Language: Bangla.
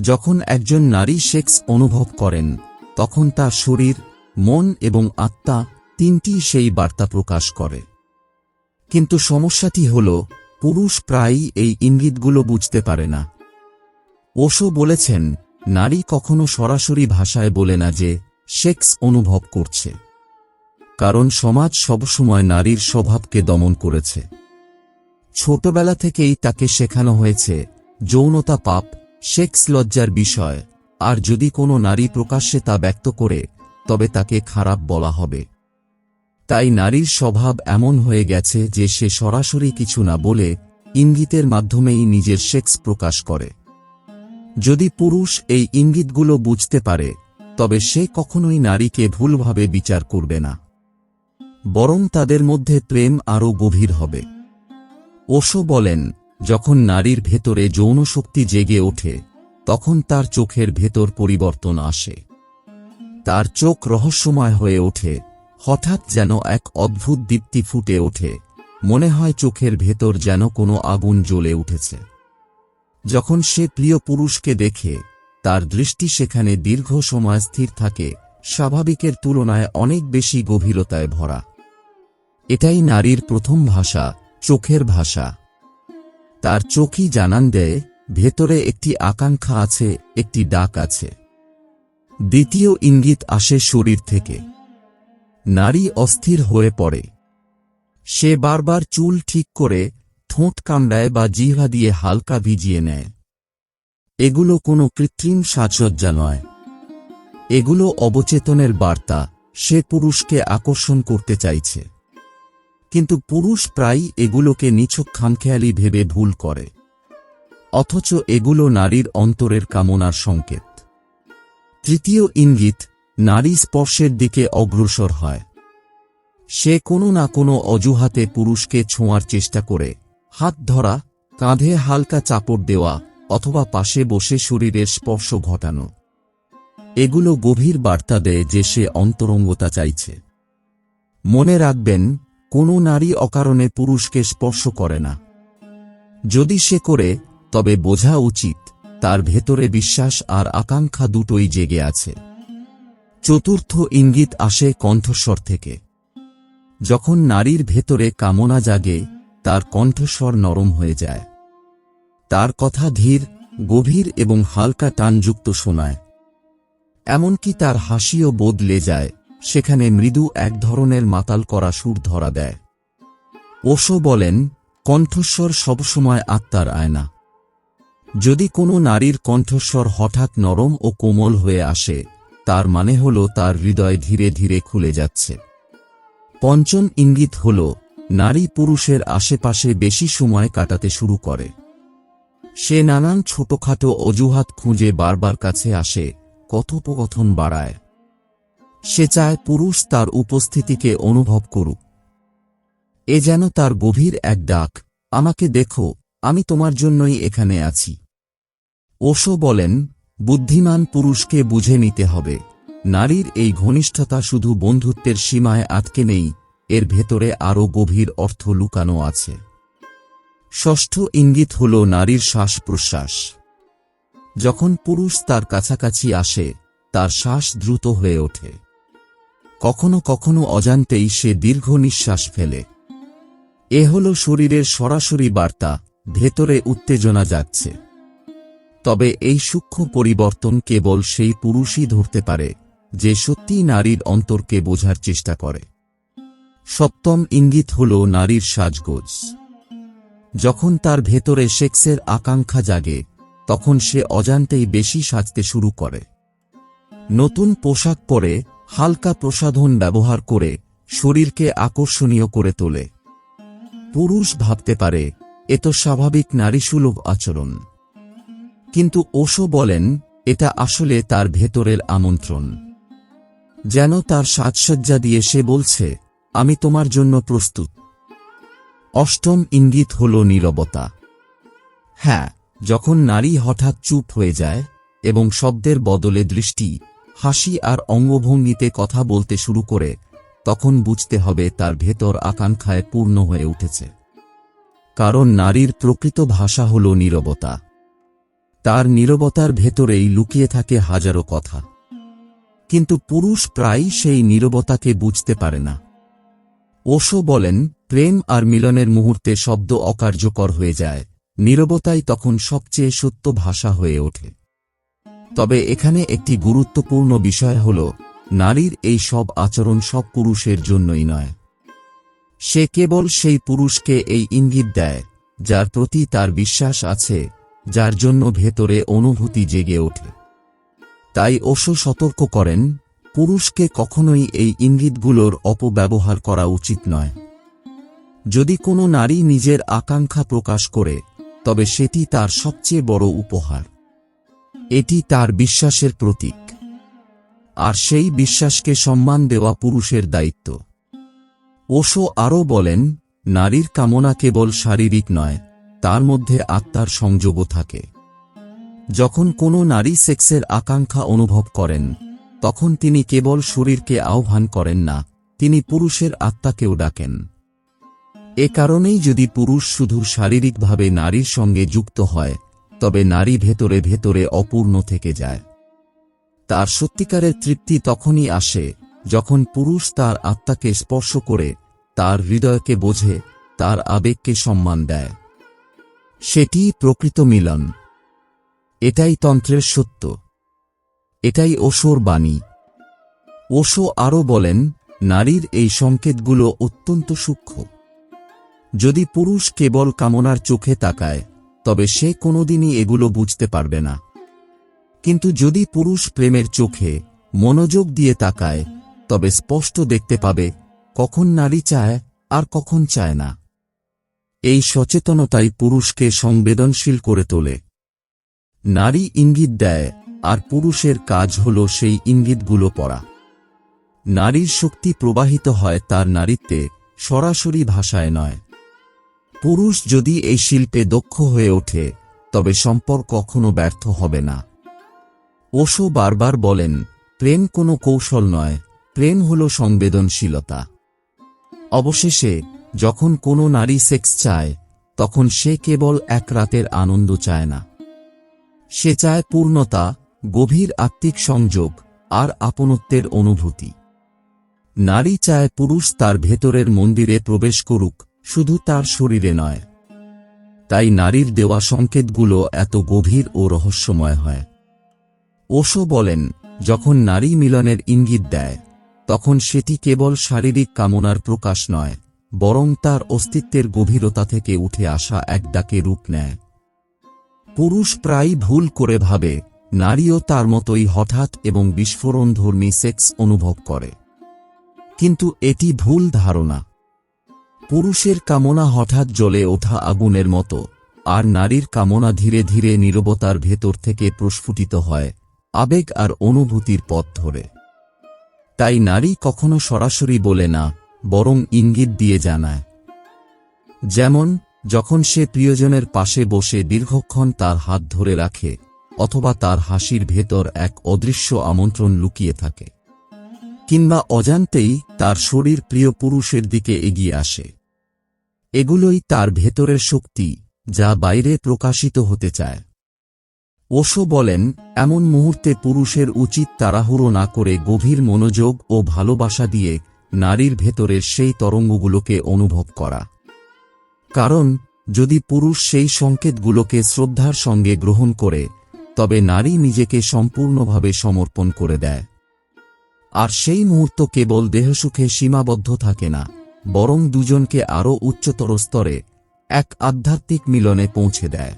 যখন একজন নারী সেক্স অনুভব করেন, তখন তার শরীর, মন এবং আত্মা তিনটি সেই বার্তা প্রকাশ করে। কিন্তু সমস্যাটি হল, পুরুষ প্রায়ই এই ইঙ্গিতগুলো বুঝতে পারে না। ওশো বলেছেন, নারী কখনো সরাসরি ভাষায় বলে না যে, সেক্স অনুভব করছে। কারণ সমাজ সবসময় নারীর স্বভাবকে দমন করেছে। ছোটবেলা থেকেই তাকে শেখানো হয়েছে, যৌনতা পাপ সেক্স লজ্জার বিষয়। আর যদি কোনো নারী প্রকাশ্যে তা ব্যক্ত করে, তবে তাকে খারাপ বলা হবে। তাই নারীর স্বভাব এমন হয়ে গেছে যে সে সরাসরি কিছু না বলে ইঙ্গিতের মাধ্যমেই নিজের সেক্স প্রকাশ করে। যদি পুরুষ এই ইঙ্গিতগুলো বুঝতে পারে, তবে সে কখনোই নারীকে ভুলভাবে বিচার করবে না। বরং তাদের মধ্যে প্রেম আরও গভীর হবে। ওশো বলেন যখন নারীর ভেতরে যৌন শক্তি জেগে ওঠে, তখন তার চোখের ভেতর পরিবর্তন আসে। তার চোখ রহস্যময় হয়ে ওঠে, হঠাৎ যেন এক অদ্ভুত দীপ্তি ফুটে ওঠে, মনে হয় চোখের ভেতর যেন কোনো আগুন জ্বলে উঠেছে। যখন সে প্রিয় পুরুষকে দেখে, তার দৃষ্টি সেখানে দীর্ঘ সময় স্থির থাকে, স্বাভাবিকের তুলনায় অনেক বেশি গভীরতায় ভরা। এটাই নারীর প্রথম ভাষা, চোখের ভাষা। তার চোখই জানান দেয়, ভেতরে একটি আকাঙ্ক্ষা আছে, একটি ডাক আছে। দ্বিতীয় ইঙ্গিত আসে শরীর থেকে। নারী অস্থির হয়ে পড়ে। সে বারবার চুল ঠিক করে, ঠোঁট কামড়ায় বা জিহ্বা দিয়ে হালকা ভিজিয়ে নেয়। এগুলো কোনো কৃত্রিম সাজসজ্জা নয়। এগুলো অবচেতনের বার্তা, সে পুরুষকে আকর্ষণ করতে চাইছে। কিন্তু পুরুষ প্রায়ই এগুলোকে নিছক খামখেয়ালি ভেবে ভুল করে। অথচ এগুলো নারীর অন্তরের কামনার সংকেত। তৃতীয় ইঙ্গিত, নারী স্পর্শের দিকে অগ্রসর হয়। সে কোনো না কোনো অজুহাতে পুরুষকে ছোঁয়ার চেষ্টা করে। হাত ধরা, কাঁধে হালকা চাপড় দেওয়া, অথবা পাশে বসে শরীরের স্পর্শ ঘটানো। এগুলো গভীর বার্তা দেয় যে সে অন্তরঙ্গতা চাইছে। মনে রাখবেন কোনো নারী অকারণে পুরুষকে স্পর্শ করে না। যদি সে করে, তবে বোঝা উচিত, তার ভেতরে বিশ্বাস আর আকাঙ্ক্ষা দুটোই জেগে আছে। চতুর্থ ইঙ্গিত আসে কণ্ঠস্বর থেকে। যখন নারীর ভেতরে কামনা জাগে, তার কণ্ঠস্বর নরম হয়ে যায়। তার কথা ধীর, গভীর এবং হালকা টানযুক্ত শোনায়। এমনকি তার হাসিও বদলে যায়। সেখানে মৃদু এক ধরনের মাতাল করা সুর ধরা দেয়। ওশো বলেন, কণ্ঠস্বর সবসময় আত্মার আয়না। যদি কোনো নারীর কণ্ঠস্বর হঠাৎ নরম ও কোমল হয়ে আসে, তার মানে হল তার হৃদয় ধীরে ধীরে খুলে যাচ্ছে। পঞ্চম ইঙ্গিত হল, নারী পুরুষের আশেপাশে বেশি সময় কাটাতে শুরু করে। সে নানান ছোটখাটো অজুহাত খুঁজে বারবার কাছে আসে, কথোপকথন বাড়ায়। সে চায় পুরুষ তার উপস্থিতিকে অনুভব করুক। এ যেন তার গভীর এক ডাক, আমাকে দেখো, আমি তোমার জন্যই এখানে আছি। ওশো বলেন, বুদ্ধিমান পুরুষকে বুঝে নিতে হবে। নারীর এই ঘনিষ্ঠতা শুধু বন্ধুত্বের সীমায় আটকে নেই, এর ভেতরে আরও গভীর অর্থ লুকানো আছে। ষষ্ঠ ইঙ্গিত হল নারীর শ্বাস প্রশ্বাস যখন পুরুষ তার কাছাকাছি আসে, তার শ্বাস দ্রুত হয়ে ওঠে। কখনো কখনো অজান্তেই সে দীর্ঘ নিঃশ্বাস ফেলে। এ হল শরীরের সরাসরি বার্তা, ভেতরে উত্তেজনা যাচ্ছে তবে এই সূক্ষ্ম পরিবর্তন কেবল সেই পুরুষই ধরতে পারে, যে সত্যি নারীর অন্তরকে বোঝার চেষ্টা করে। সপ্তম ইঙ্গিত হল নারীর সাজগোজ। যখন তার ভেতরে সেক্সের আকাঙ্ক্ষা জাগে, তখন সে অজান্তেই বেশি সাজতে শুরু করে। নতুন পোশাক পরে হালকা প্রসাধন ব্যবহার করে শরীরকে আকর্ষণীয় করে তোলে। পুরুষ ভাবতে পারে, এ তো স্বাভাবিক নারীসুলভ আচরণ। কিন্তু ওশো বলেন, এটা আসলে তার ভেতরের আমন্ত্রণ। যেন তার সাজসজ্জা দিয়ে সে বলছে, আমি তোমার জন্য প্রস্তুত। অষ্টম ইঙ্গিত হল নীরবতা হ্যাঁ যখন নারী হঠাৎ চুপ হয়ে যায় এবং শব্দের বদলে দৃষ্টি হাসি আর অঙ্গভঙ্গিতে কথা বলতে শুরু করে, তখন বুঝতে হবে তার ভেতর আকাঙ্ক্ষায় পূর্ণ হয়ে উঠেছে। কারণ নারীর প্রকৃত ভাষা হল নীরবতা। তার নীরবতার ভেতরেই লুকিয়ে থাকে হাজারো কথা। কিন্তু পুরুষ প্রায়ই সেই নীরবতাকে বুঝতে পারে না। ওশো বলেন, প্রেম আর মিলনের মুহূর্তে শব্দ অকার্যকর হয়ে যায়, নীরবতাই তখন সবচেয়ে সত্য ভাষা হয়ে ওঠে। তবে এখানে একটি গুরুত্বপূর্ণ বিষয় হল, নারীর এই সব আচরণ সব পুরুষের জন্যই নয়। সে কেবল সেই পুরুষকে এই ইঙ্গিত দেয়, যার প্রতি তার বিশ্বাস আছে, যার জন্য ভেতরে অনুভূতি জেগে ওঠে। তাই ওশো সতর্ক করেন, পুরুষকে কখনোই এই ইঙ্গিতগুলোর অপব্যবহার করা উচিত নয়। যদি কোনো নারী নিজের আকাঙ্ক্ষা প্রকাশ করে, তবে সেটি তার সবচেয়ে বড় উপহার। এটি তার বিশ্বাসের প্রতীক। আর সেই বিশ্বাসকে সম্মান দেওয়া পুরুষের দায়িত্ব। ওশো আরও বলেন, নারীর কামনা কেবল শারীরিক নয়, তার মধ্যে আত্মার সংযোগও থাকে। যখন কোনো নারী সেক্সের আকাঙ্ক্ষা অনুভব করেন, তখন তিনি কেবল শরীরকে আহ্বান করেন না, তিনি পুরুষের আত্মাকেও ডাকেন। এ কারণেই যদি পুরুষ শুধু শারীরিকভাবে নারীর সঙ্গে যুক্ত হয় তবে নারী ভেতরে ভেতরে অপূর্ণ থেকে যায়। তার সত্যিকারের তৃপ্তি তখনই আসে যখন পুরুষ তার আত্মাকে স্পর্শ করে, তার হৃদয়কে বোঝে, তার আবেগকে সম্মান দেয়। সেটিই প্রকৃত মিলন। এটাই তন্ত্রের সত্য। এটাই ওশোর বাণী। ওশো আরও বলেন, নারীর এই সংকেতগুলো অত্যন্ত সূক্ষ্ম। যদি পুরুষ কেবল কামনার চোখে তাকায় তবে সে কোনোদিনই এগুলো বুঝতে পারবে না। কিন্তু যদি পুরুষ প্রেমের চোখে মনোযোগ দিয়ে তাকায়, তবে স্পষ্ট দেখতে পাবে, কখন নারী চায় আর কখন চায় না। এই সচেতনতাই পুরুষকে সংবেদনশীল করে তোলে। নারী ইঙ্গিত দেয়, আর পুরুষের কাজ হল সেই ইঙ্গিতগুলো পড়া। নারীর শক্তি প্রবাহিত হয় তার নারীত্বে, সরাসরি ভাষায় নয়। পুরুষ যদি এই শিল্পে দক্ষ হয়ে ওঠে, তবে সম্পর্ক কখনো ব্যর্থ হবে না। ওশো বারবার বলেন, প্রেম কোনো কৌশল নয়, প্রেম হল সংবেদনশীলতা। অবশেষে, যখন কোনো নারী সেক্স চায়, তখন সে কেবল এক রাতের আনন্দ চায় না। সে চায় পূর্ণতা, গভীর আত্মিক সংযোগ, আর আপনত্বের অনুভূতি। নারী চায় পুরুষ তার ভেতরের মন্দিরে প্রবেশ করুক শুধু তার শরীরে নয়। তাই নারীর দেওয়া সংকেতগুলো এত গভীর ও রহস্যময় হয়। ওশো বলেন, যখন নারী মিলনের ইঙ্গিত দেয়, তখন সেটি কেবল শারীরিক কামনার প্রকাশ নয়, বরং তার অস্তিত্বের গভীরতা থেকে উঠে আসা এক ডাকে রূপ নেয়। পুরুষ প্রায়ই ভুল করে ভাবে, নারীও তার মতোই হঠাৎ এবং বিস্ফোরণধর্মী সেক্স অনুভব করে। কিন্তু এটি ভুল ধারণা। পুরুষের কামনা হঠাৎ জ্বলে ওঠা আগুনের মতো, আর নারীর কামনা ধীরে ধীরে নীরবতার ভেতর থেকে প্রস্ফুটিত হয়, আবেগ আর অনুভূতির পথ ধরে। তাই নারী কখনো সরাসরি বলে না, বরং ইঙ্গিত দিয়ে জানায়। যেমন, যখন সে প্রিয়জনের পাশে বসে দীর্ঘক্ষণ তার হাত ধরে রাখে, অথবা তার হাসির ভেতর এক অদৃশ্য আমন্ত্রণ লুকিয়ে থাকে, কিংবা অজান্তেই তার শরীর প্রিয় পুরুষের দিকে এগিয়ে আসে। এগুলোই তার ভেতরের শক্তি, যা বাইরে প্রকাশিত হতে চায়। ওশো বলেন, এমন মুহূর্তে পুরুষের উচিত তাড়াহুড়ো না করে গভীর মনোযোগ ও ভালোবাসা দিয়ে নারীর ভেতরের সেই তরঙ্গগুলোকে অনুভব করা। কারণ, যদি পুরুষ সেই সংকেতগুলোকে শ্রদ্ধার সঙ্গে গ্রহণ করে, তবে নারী নিজেকে সম্পূর্ণভাবে সমর্পণ করে দেয়। আর সেই মুহূর্ত কেবল দেহসুখে সীমাবদ্ধ থাকে না। বরং দুজনকে আরও উচ্চতর স্তরে এক আধ্যাত্মিক মিলনে পৌঁছে দেয়।